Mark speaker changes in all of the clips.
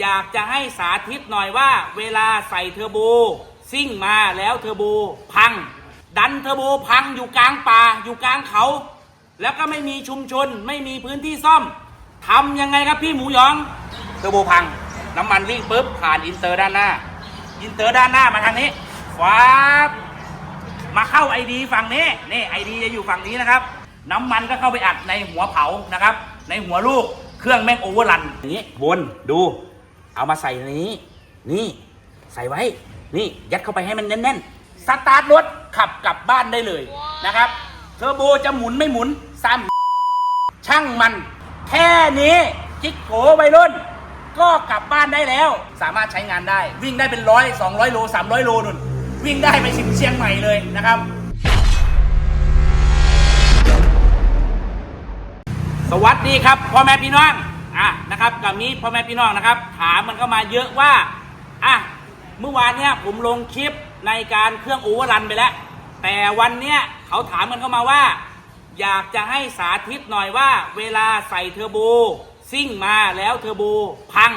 Speaker 1: อยากจะให้สาธิตหน่อยว่า เวลาใส่เทอร์โบซิ่งมาแล้วเทอร์โบพัง ดันเทอร์โบพังอยู่กลางป่าอยู่กลางเขา แล้วก็ไม่มีชุมชนไม่มีพื้นที่ซ่อมทำยังไงครับพี่หมูยองเทอร์โบพัง น้ำมันวิ่งปุ๊บผ่านอินเตอร์ด้านหน้า อินเตอร์ด้านหน้ามาทางนี้ฟ้ามาเข้าไอดีฝั่งนี้นี่ไอดีจะอยู่ฝั่งนี้นะครับ น้ำมันก็เข้าไปอัดในหัวเผานะครับ ในหัวลูกเครื่องแม่งโอเวอร์รันอย่างนี้วนดู เอามาใส่ในนี้ นี่ใส่ไว้ นี่ยัดเข้าไปให้มันแน่นๆ สตาร์ทรถขับกลับบ้านได้เลยนะครับ เทอร์โบจะหมุนไม่หมุนซ้ำช่างมัน แค่นี้จิกโผวัยรุ่น ก็กลับบ้านได้แล้ว สามารถใช้งานได้ วิ่งได้เป็นร้อยสองร้อยโลสามร้อยโลนุ่น วิ่งได้ไปถึงเชียงใหม่เลยนะครับสวัสดีครับพ่อแม่พี่น้อง อะนะครับกับนี้พ่อแม่พี่น้องนะครับ ถามมันเข้ามาเยอะว่าอะเมื่อวานเนี้ยผมลงคลิปในการเครื่องโอเวอร์รันไปแล้ว แต่วันเนี้ยเขาถามมันเข้ามาว่า อยากจะให้สาธิตหน่อยว่าเวลาใส่เทอร์โบซิ่งมาแล้วเทอร์โบพัง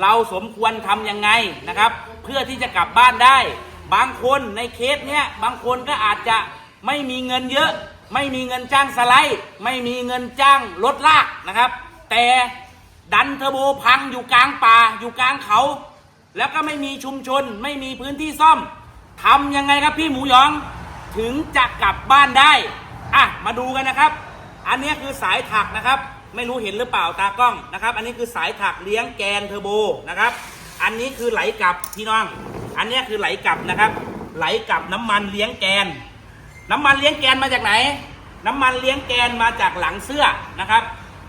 Speaker 1: เราสมควรทำยังไงนะครับ เพื่อที่จะกลับบ้านได้ บางคนในเคสเนี้ยบางคนก็อาจจะไม่มีเงินเยอะ ไม่มีเงินจ้างสไลด์ ไม่มีเงินจ้างรถลากนะครับ แต่ ดันเทอร์โบพังอยู่กลางป่าอยู่กลางเขา แล้วก็ไม่มีชุมชน ไม่มีพื้นที่ซ่อมทำยังไงครับพี่หมูยองถึงจะกลับบ้านได้อะมาดูกันนะครับ อันนี้คือสายถักนะครับ ไม่รู้เห็นหรือเปล่าตากล้องนะครับ อันนี้คือสายถักเลี้ยงแกนเทอร์โบนะครับ อันนี้คือไหลกลับพี่น้อง อันนี้คือไหลกลับนะครับ ไหลกลับน้ำมันเลี้ยงแกน น้ำมันเลี้ยงแกนมาจากไหน น้ำมันเลี้ยงแกนมาจากหลังเสื้อนะครับ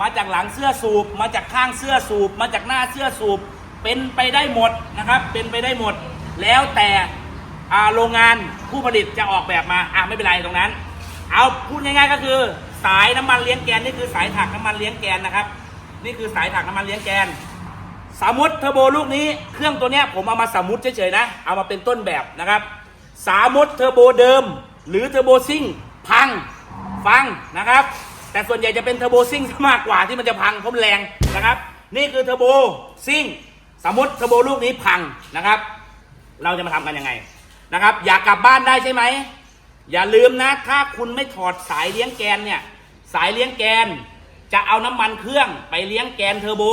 Speaker 1: มาจากหลังเสื้อสูบ มาจากข้างเสื้อสูบ มาจากหน้าเสื้อสูบ เป็นไปได้หมดนะครับ เป็นไปได้หมด แล้วแต่อาโรงงานผู้ผลิตจะออกแบบมา อะไม่เป็นไรตรงนั้น เอาพูดง่ายๆก็คือ สายน้ำมันเลี้ยงแกนนี่คือสายถักน้ำมันเลี้ยงแกนนะครับ นี่คือสายถักน้ำมันเลี้ยงแกน สมมติเทอร์โบลูกนี้เครื่องตัวเนี้ยผมเอามาสมมติเฉยๆนะ เอามาเป็นต้นแบบนะครับ สมมติเทอร์โบเดิม หรือเทอร์โบซิ่งพังฟังนะครับ แต่ส่วนใหญ่จะเป็นเทอร์โบซิ่งมากกว่าที่มันจะพังเพราะมันแรงนะครับ นี่คือเทอร์โบซิ่งสมมติเทอร์โบลูกนี้พังนะครับ เราจะมาทำกันยังไงนะครับ อยากกลับบ้านได้ใช่ไหมอย่าลืมนะ ถ้าคุณไม่ถอดสายเลี้ยงแกนเนี่ยสายเลี้ยงแกน จะเอาน้ำมันเครื่องไปเลี้ยงแกนเทอร์โบ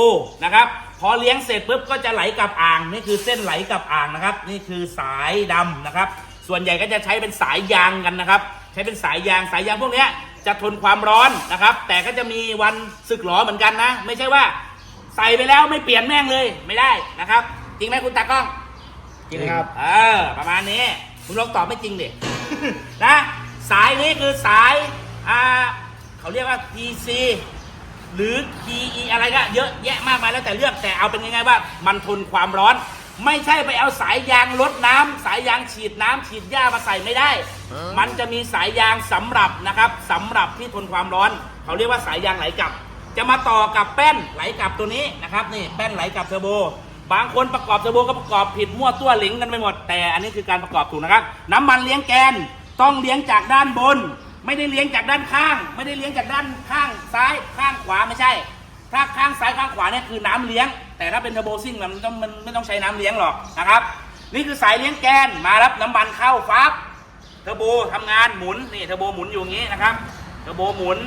Speaker 1: นะครับพอเลี้ยงเสร็จปุ๊บก็จะไหลกลับอ่างนี่คือเส้นไหลกลับอ่างนะครับ นี่คือสายดำนะครับ ส่วนใหญ่ก็จะใช้เป็นสายยางกันนะครับ ใช้เป็นสายยางสายยางพวกนี้ จะทนความร้อนนะครับ แต่ก็จะมีวันสึกหรอเหมือนกันนะ ไม่ใช่ว่า ใส่ไปแล้วไม่เปลี่ยนแม่งเลยไม่ได้นะครับ จริงไหมคุณตากล้อง
Speaker 2: จริงครับ
Speaker 1: เออ ประมาณนี้คุณลองตอบไม่จริงดิ นะ สายนี้คือสายอ่าเขาเรียกว่า PC หรือ PE อะไรก็เยอะแยะมากมายแล้วแต่เลือกแต่เอาเป็นง่ายๆว่ามันทนความร้อน ไม่ใช่ไปเอาสายยางลดน้ำสายยางฉีดน้ำฉีดหญ้ามาใส่ไม่ได้ มันจะมีสายยางสำหรับนะครับสำหรับที่ทนความร้อน เขาเรียกว่าสายยางไหลกลับ จะมาต่อกับแป้นไหลกลับตัวนี้นะครับนี่แป้นไหลกลับเทอร์โบบางคนประกอบเทอร์โบก็ประกอบผิดมั่วตัวหลิงกันไปหมด แต่อันนี้คือการประกอบถูกนะครับ น้ำมันเลี้ยงแกนต้องเลี้ยงจากด้านบน ไม่ได้เลี้ยงจากด้านข้าง ไม่ได้เลี้ยงจากด้านข้างซ้ายข้างขวาไม่ใช่ ถ้าข้างซ้ายข้างขวาเนี่ยคือน้ำเลี้ยง แต่ถ้าเป็นเทอร์โบซิ่งมันต้องมันไม่ต้องใช้น้ำเลี้ยงหรอกนะครับ นี่คือสายเลี้ยงแกนมารับน้ำมันเข้าฟับเทอร์โบทำงานหมุนนี่เทอร์โบหมุนอยู่อย่างนี้นะครับเทอร์โบหมุน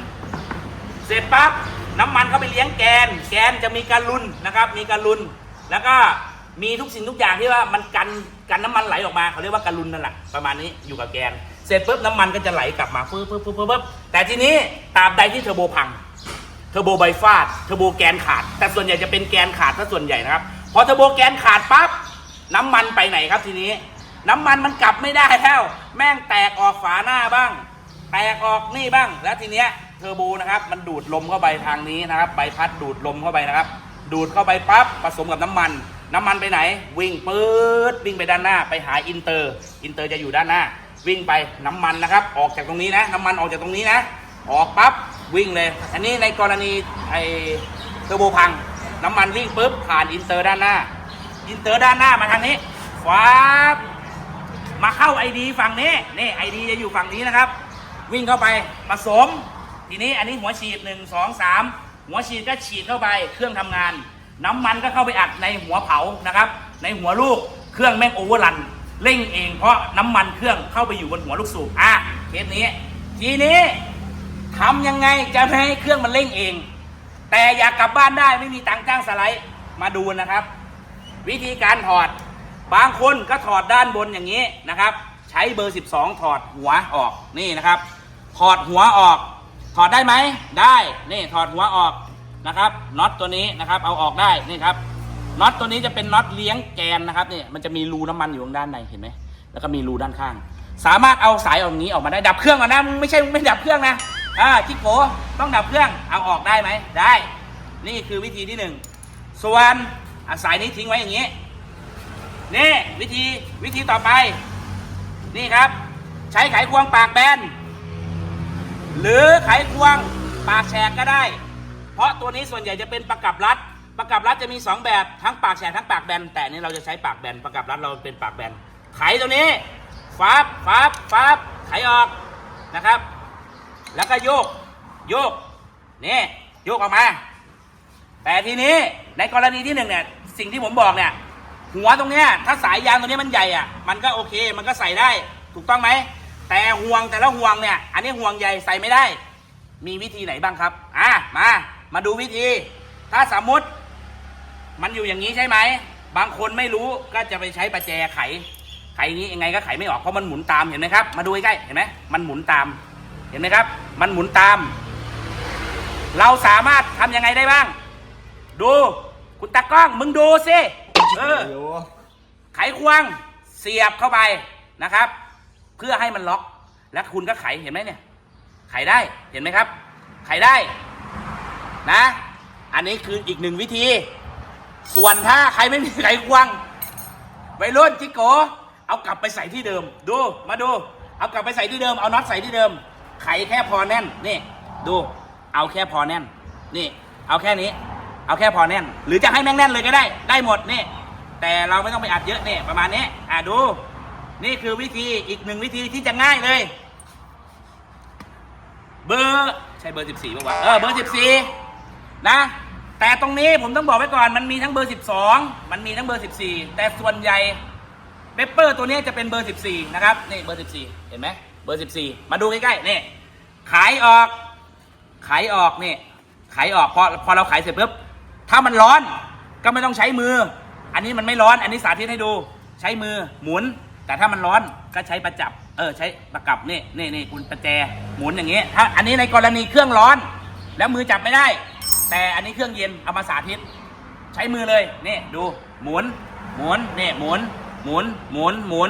Speaker 1: เสร็จปั๊บน้ำมันเข้าไปเลี้ยงแกน แกนจะมีการลุนนะครับ มีการลุน แล้วก็มีทุกสิ่งทุกอย่างที่ว่ามันกันกันน้ำมันไหลออกมาเขาเรียกว่าการลุนนั่นแหละประมาณนี้อยู่กับแกน เสร็จปุ๊บน้ำมันก็จะไหลกลับมาปึ๊บปึ๊บปึ๊บปึ๊บปึ๊บแต่ทีนี้ตราบใดที่เทอร์โบพัง เทอร์โบไบฟาดเทอร์โบแกนขาด แต่ส่วนใหญ่จะเป็นแกนขาดซะส่วนใหญ่นะครับ พอเทอร์โบแกนขาดปั๊บน้ำมันไปไหนครับทีนี้ น้ำมันมันกลับไม่ได้แล้วแม่งแตกออกฝาหน้าบ้าง แตกออกนี่บ้าง แล้วทีเนี้ยเทอร์โบนะครับ มันดูดลมเข้าไปทางนี้นะครับใบพัดดูดลมเข้าไปนะครับ ดูดเข้าไปปั๊บผสมกับน้ำมัน น้ำมันไปไหน วิ่งปื๊ดวิ่งไปด้านหน้า ไปหาอินเตอร์ อินเตอร์จะอยู่ด้านหน้า วิ่งไปน้ำมันนะครับ ออกจากตรงนี้นะ น้ำมันออกจากตรงนี้นะ ออกปั๊บ วิ่งเลย อันนี้ในกรณีไอเทอร์โบพัง น้ำมันวิ่งปุ๊บผ่านอินเตอร์ด้านหน้า อินเตอร์ด้านหน้ามาทางนี้ฟ้าบมาเข้าไอดีฝั่งนี้นี่ไอดีจะอยู่ฝั่งนี้นะครับ วิ่งเข้าไปผสม ทีนี้อันนี้หัวฉีดหนึ่งสองสามหัวฉีดก็ฉีดเข้าไปเครื่องทำงาน น้ำมันก็เข้าไปอัดในหัวเผานะครับ ในหัวลูกเครื่องแม่งโอเวอร์รันเร่งเองเพราะน้ำมันเครื่องเข้าไปอยู่บนหัวลูกสูบอะเคสนี้ ทีนี้ ทำยังไงจะไม่ให้เครื่องมันเร่งเอง แต่อยากกลับบ้านได้ไม่มีตังค์จ้างสไลด์มาดูนะครับ วิธีการถอด บางคนก็ถอดด้านบนอย่างนี้นะครับ ใช้เบอร์ 12 ถอดหัวออกนี่นะครับ ถอดหัวออก ถอดได้ไหมได้นี่ถอดหัวออกนะครับน็อตตัวนี้นะครับ เอาออกได้นี่ครับน็อตตัวนี้จะเป็นน็อตเลี้ยงแกนนะครับนี่มันจะมีรูน้ำมันอยู่ด้านในเห็นไหมแล้วก็มีรูด้านข้าง สามารถเอาสายออกนี้ออกมาได้ดับเครื่องก่อนนะไม่ใช่ไม่ดับเครื่องนะ อ่าจิโกต้องดับเครื่องเอาออกได้ไหมได้ นี่คือวิธีที่หนึ่งส่วนอะสายนี้ทิ้งไว้อย่างนี้นี่วิธีวิธีต่อไป นี่ครับ ใช้ไขควงปากแบนหรือไขควงปากแฉกก็ได้ เพราะตัวนี้ส่วนใหญ่จะเป็นประกับรัดประกับรัดจะมี 2 แบบทั้งปากแฉกทั้งปากแบน แต่นนี้เราจะใช้ปากแบนประกับรัดเราเป็นปากแบน ไขตัวนี้ฟับฟับฟับไขออกนะครับ แล้วก็โยก โยก นี่ โยกออกมา แต่ทีนี้ในกรณีที่หนึ่งเนี่ย สิ่งที่ผมบอกเนี่ย หัวตรงเนี้ย ถ้าสายยางตรงนี้มันใหญ่อะ มันก็โอเค มันก็ใส่ได้ ถูกต้องไหม แต่ห่วงแต่ละห่วงเนี่ย อันนี้ห่วงใหญ่ใส่ไม่ได้ มีวิธีไหนบ้างครับ อะ มา มาดูวิธี ถ้าสมมติ มันอยู่อย่างนี้ใช่ไหม บางคนไม่รู้ก็จะไปใช้ประแจไข ไขนี้ยังไงก็ไขไม่ออกเพราะมันหมุนตามเห็นไหมครับ มาดูใกล้เห็นไหมมันหมุนตาม เห็นไหมครับ มันหมุนตาม เราสามารถทำยังไงได้บ้าง ดู คุณตากล้อง มึงดูสิเออไขควงเสียบเข้าไปนะครับ เพื่อให้มันล็อก แล้วคุณก็ไขเห็นไหมเนี่ย ไขได้เห็นไหมครับ ไขได้นะ อันนี้คืออีกหนึ่งวิธี ส่วนถ้าใครไม่มีไขควงวัยรุ่นจิโก เอากลับไปใส่ที่เดิม ดูมาดู เอากลับไปใส่ที่เดิมเอาน็อตใส่ที่เดิม ไขแค่พอแน่นนี่ดูเอาแค่พอแน่นนี่เอาแค่นี้ เอาแค่พอแน่น หรือจะให้แม่งแน่นเลยก็ได้ได้หมดนี่แต่เราไม่ต้องไปอัดเยอะเนี่ยประมาณนี้อะดู นี่คือวิธีอีกหนึ่งวิธีที่จะง่ายเลย เบอร์ใช่เบอร์สิบสี่ป่าวะเออเบอร์สิบสี่นะแต่ตรงนี้ผมต้องบอกไว้ก่อนมันมีทั้งเบอร์สิบสองมันมีทั้งเบอร์สิบสี่แต่ส่วนใหญ่เปเปอร์ตัวนี้จะเป็นเบอร์สิบสี่นะครับ นี่เบอร์สิบสี่เห็นไหม บอร์สิบสี่มาดูใกล้ๆนี่ขายออก ขายออกนี่ขายออกพอพอเราขายเสร็จปุ๊บถ้ามันร้อนก็ไม่ต้องใช้มือ อันนี้มันไม่ร้อน อันนี้สาธิตให้ดูใช้มือหมุน แต่ถ้ามันร้อนก็ใช้ประจับ เออใช้ประกับนี่นี่นี่คุณประแจหมุนอย่างเงี้ยถ้าอันนี้ในกรณีเครื่องร้อน แล้วมือจับไม่ได้ แต่อันนี้เครื่องเย็นเอามาสาธิต ใช้มือเลยนี่ดูหมุนหมุนนี่หมุนหมุนหมุนหมุน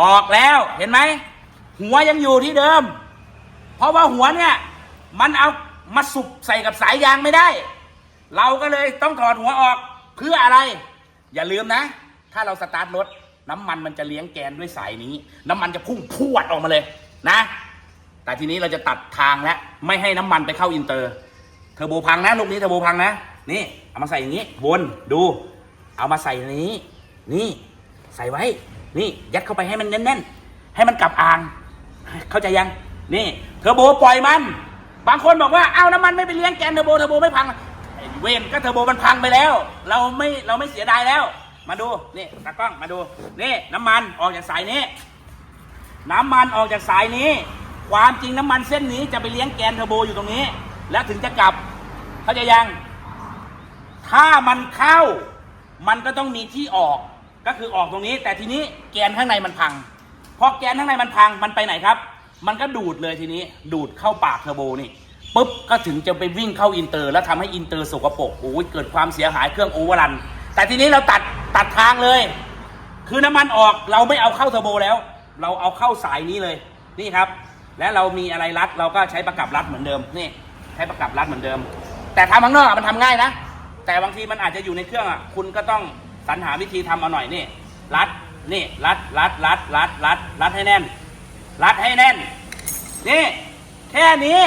Speaker 1: ออกแล้วเห็นไหม หัวยังอยู่ที่เดิม เพราะว่าหัวเนี่ย มันเอามาสุบใส่กับสายยางไม่ได้ เราก็เลยต้องถอดหัวออกเพื่ออะไร อย่าลืมนะ ถ้าเราสตาร์ทรถน้ำมันมันจะเลี้ยงแกนด้วยสายนี้ น้ำมันจะพุ่งพวดออกมาเลยนะ แต่ทีนี้เราจะตัดทางแล้วไม่ให้น้ำมันไปเข้าอินเตอร์ เทอร์โบพังนะลูกนี้เทอร์โบพังนะ นี่เอามาใส่อย่างนี้วนดูเอามาใส่ในนี้ นี่ ใส่ไว้ นี่ ยัดเข้าไปให้มันแน่นๆ ให้มันกลับอ่าง เข้าใจยังนี่เทอร์โบปล่อยมัน บางคนบอกว่าเอาน้ำมันไม่ไปเลี้ยงแกนเทอร์โบเทอร์โบไม่พังเวนก็เทอร์โบมันพังไปแล้ว เราไม่เราไม่เสียดายแล้ว มาดูนี่ตากล้องมาดูนี่น้ำมันออกจากสายนี้ น้ำมันออกจากสายนี้ ความจริงน้ำมันเส้นนี้จะไปเลี้ยงแกนเทอร์โบอยู่ตรงนี้ แล้วถึงจะกลับเข้าใจยัง ถ้ามันเข้า มันก็ต้องมีที่ออกก็คือออกตรงนี้ แต่ทีนี้แกนข้างในมันพัง พอแกนข้างในมันพังมันไปไหนครับ มันก็ดูดเลยทีนี้ดูดเข้าปากเทอร์โบนี่ปุ๊บก็ถึงจะไปวิ่งเข้าอินเตอร์ แล้วทำให้อินเตอร์สกปรกโอ้ยเกิดความเสียหายเครื่องโอเวอร์รัน แต่ทีนี้เราตัดตัดทางเลย คือน้ำมันออกเราไม่เอาเข้าเทอร์โบแล้ว เราเอาเข้าสายนี้เลยนี่ครับ และเรามีอะไรรัดเราก็ใช้ประกับรัดเหมือนเดิมนี่ใช้ประกับรัดเหมือนเดิม แต่ทำข้างนอกมันทำง่ายนะ แต่บางทีมันอาจจะอยู่ในเครื่องอะคุณก็ต้องสรรหาวิธีทำเอาหน่อยนี่รัด นี่รัดรัดรัดรัดรัดรัดให้แน่น รัดให้แน่น นี่ แค่นี้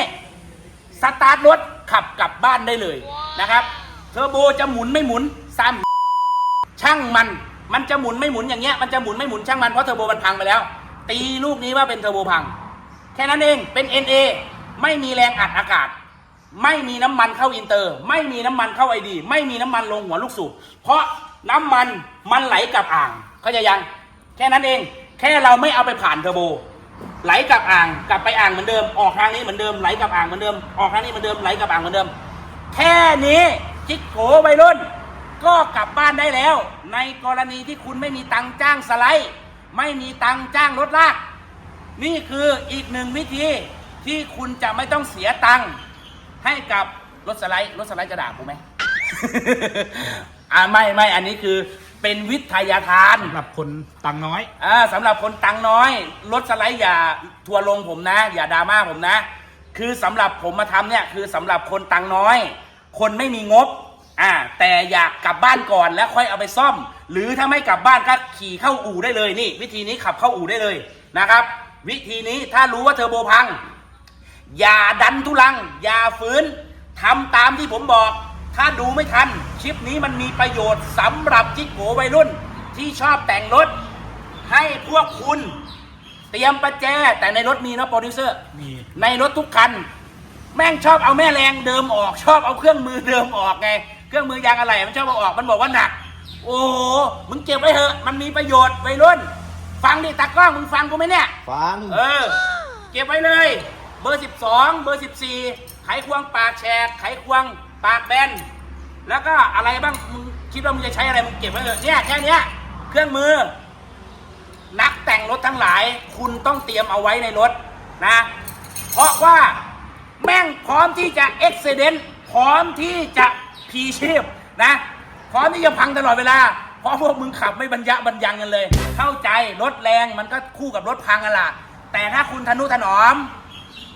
Speaker 1: สตาร์ทรถขับกลับบ้านได้เลยนะครับ เทอร์โบจะหมุนไม่หมุนซ้ำช่างมัน มันจะหมุนไม่หมุนอย่างเงี้ย มันจะหมุนไม่หมุนช่างมันเพราะเทอร์โบมันพังไปแล้ว ตีลูกนี้ว่าเป็นเทอร์โบพัง แค่นั้นเอง เป็น NA ไม่มีแรงอัดอากาศ ไม่มีน้ำมันเข้าอินเตอร์ ไม่มีน้ำมันเข้าไอดี ไม่มีน้ำมันลงหัวลูกสูบ เพราะน้ำมันมันไหลกลับอ่าง เข้าใจยัง แค่นั้นเอง แค่เราไม่เอาไปผ่านเทอร์โบ ไหลกลับอ่าง กลับไปอ่างเหมือนเดิม ออกทางนี้เหมือนเดิม ไหลกลับอ่างเหมือนเดิม ออกทางนี้เหมือนเดิม ไหลกลับอ่างเหมือนเดิม แค่นี้จิกโกวัยรุ่น ก็กลับบ้านได้แล้ว ในกรณีที่คุณไม่มีตังจ้างสไลด์ ไม่มีตังจ้างรถลาก นี่คืออีกหนึ่งวิธีที่คุณจะไม่ต้องเสียตังค์ให้กับรถสไลด์ รถสไลด์จะด่าผมไหมอ่าไม่ไม่อันนี้คือ เป็นวิทยาทาน
Speaker 2: สำหรับคนตังค์น้อย
Speaker 1: อ่าสำหรับคนตังค์น้อยรถสไลด์อย่าทัวร์ลงผมนะ อย่าดราม่าผมนะ คือสำหรับผมมาทำเนี่ยคือสำหรับคนตังค์น้อย คนไม่มีงบอ่าแต่อยากกลับบ้านก่อนแล้วค่อยเอาไปซ่อม หรือถ้าไม่กลับบ้านก็ขี่เข้าอู่ได้เลยนี่ วิธีนี้ขับเข้าอู่ได้เลยนะครับ วิธีนี้ถ้ารู้ว่าเทอร์โบพัง อย่าดันทุลัง อย่าฝืนทำตามที่ผมบอก ถ้าดูไม่ทันคลิปนี้มันมีประโยชน์สำหรับจิกโกวัยรุ่นที่ชอบแต่งรถ ให้พวกคุณเตรียมประแจ แต่ในรถมีเนาะโปรดิวเซอร์
Speaker 2: มี
Speaker 1: ในรถทุกคัน แม่งชอบเอาแม่แรงเดิมออกชอบเอาเครื่องมือเดิมออกไง เครื่องมือยางอะไรมันชอบเอาออกมันบอกว่าหนัก โอ้โหมึงเก็บไว้เถอะ มันมีประโยชน์วัยรุ่น ฟังดิตากล้องมึงฟังกูไหมเนี่ย
Speaker 3: ฟัง
Speaker 1: เออ เก็บไว้เลย เบอร์ 12 เบอร์ 14 ไขควงปากแฉกไขควง ปากแบนแล้วก็อะไรบ้างมึงคิดว่ามึงจะใช้อะไรมึงเก็บไว้เถอะเนี่ยแค่เนี้ยเครื่องมือ นักแต่งรถทั้งหลาย คุณต้องเตรียมเอาไว้ในรถนะ เพราะว่าแม่งพร้อมที่จะเอ็กซิเดนพร้อมที่จะพีชีพนะพร้อมที่จะพังตลอดเวลาเพราะพวกมึงขับไม่บรรยะบรรยังกันเลย เข้าใจรถแรงมันก็คู่กับรถพังกันล่ะแต่ถ้าคุณทนุถนอม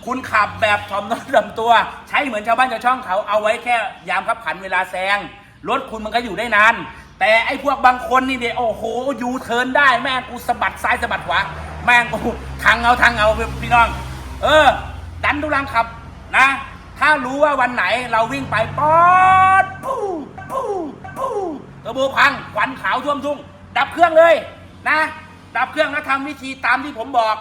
Speaker 1: คุณขับแบบถ่อมน้ำดำตัว ใช้เหมือนชาวบ้านชาวช่องเขาเอาไว้แค่ยามขับขันเวลาแซงรถคุณมันก็อยู่ได้นาน แต่ไอ้พวกบางคนนี่เดียโอ้โหยูเทิร์นได้แม่งกูสะบัดซ้ายสะบัดขวาแม่งกูทางเอาทางเอาพี่น้อง เออ ดันทุลังขับนะ ถ้ารู้ว่าวันไหนเราวิ่งไปป๊อดปู้ปู้ปู้ร์โบพังควันขาวท่วมทุ่ง ดับเครื่องเลยนะ ดับเครื่องแล้วทำวิธีตามที่ผมบอก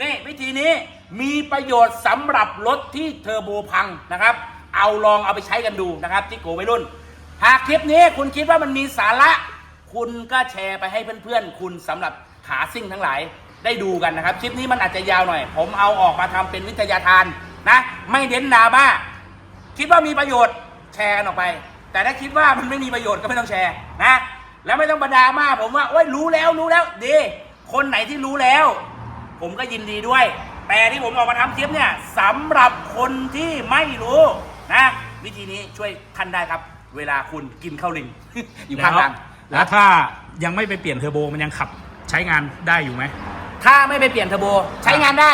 Speaker 1: นี่วิธีนี้ มีประโยชน์สำหรับรถที่เทอร์โบพังนะครับ เอาลองเอาไปใช้กันดูนะครับที่โกวัยรุ่น หากคลิปนี้คุณคิดว่ามันมีสาระ คุณก็แชร์ไปให้เพื่อนๆ คุณสำหรับขาซิ่งทั้งหลายได้ดูกันนะครับ คลิปนี้มันอาจจะยาวหน่อย ผมเอาออกมาทำเป็นวิทยาทานนะ ไม่เน้นดราม่าคิดว่ามีประโยชน์แชร์กันออกไป แต่ถ้าคิดว่ามันไม่มีประโยชน์ก็ไม่ต้องแชร์นะ แล้วไม่ต้องบรรดาม่าผมว่าโอ้ยรู้แล้วรู้แล้วดีคนไหนที่รู้แล้ว ผมก็ยินดีด้วย แต่ที่ผมออกมาทำคลิปเนี่ยสำหรับคนที่ไม่รู้นะวิธีนี้ช่วยท่านได้ครับ เวลาคุณกินข้าวลิง อยู่ข้างทาง
Speaker 2: แล้วถ้ายังไม่ไปเปลี่ยนเทอร์โบมันยังขับใช้งานได้อยู่ไหม
Speaker 1: ถ้าไม่ไปเปลี่ยนเทอร์โบใช้งานได้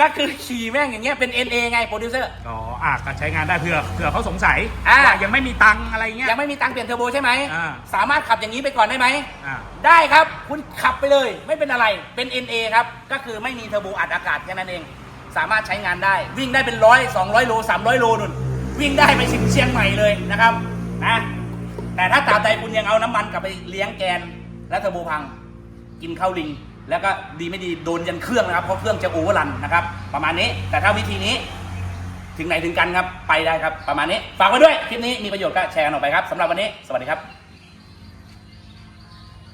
Speaker 1: ก็คือขี่แม่งอย่างเงี้ยเป็น NA ไงโปรดิวเซอร์
Speaker 2: อ๋ออะก็ใช้งานได้เผื่อเผื่อเขาสงสัย
Speaker 1: อ่า
Speaker 2: ว่ายังไม่มีตังค์อะไรเงี้ย
Speaker 1: ยังไม่มีตังค์เปลี่ยนเทอร์โบใช่ไหม
Speaker 2: อ่า
Speaker 1: สามารถขับอย่างนี้ไปก่อนได้ไหม
Speaker 2: อ่า
Speaker 1: ได้ครับ คุณขับไปเลยไม่เป็นอะไรเป็น NA ครับ ก็คือไม่มีเทอร์โบอัดอากาศแค่นั้นเอง สามารถใช้งานได้ วิ่งได้เป็นร้อยสองร้อยโลสามร้อยโลนุ่น วิ่งได้ไปถึงเชียงใหม่เลยนะครับนะแต่ถ้าตราบใดคุณยังเอาน้ำมันกลับไปเลี้ยงแกนและเทอร์โบพัง กินข้าวลิง แล้วก็ดีไม่ดีโดนยันเครื่องนะครับ เพราะเครื่องจะโอเวอร์รันนะครับ ประมาณนี้ แต่ถ้าวิธีนี้ ถึงไหนถึงกันครับ ไปได้ครับ ประมาณนี้ ฝากไว้ด้วย คลิปนี้มีประโยชน์ก็แชร์กันออกไปครับสำหรับวันนี้ สวัสดีครับ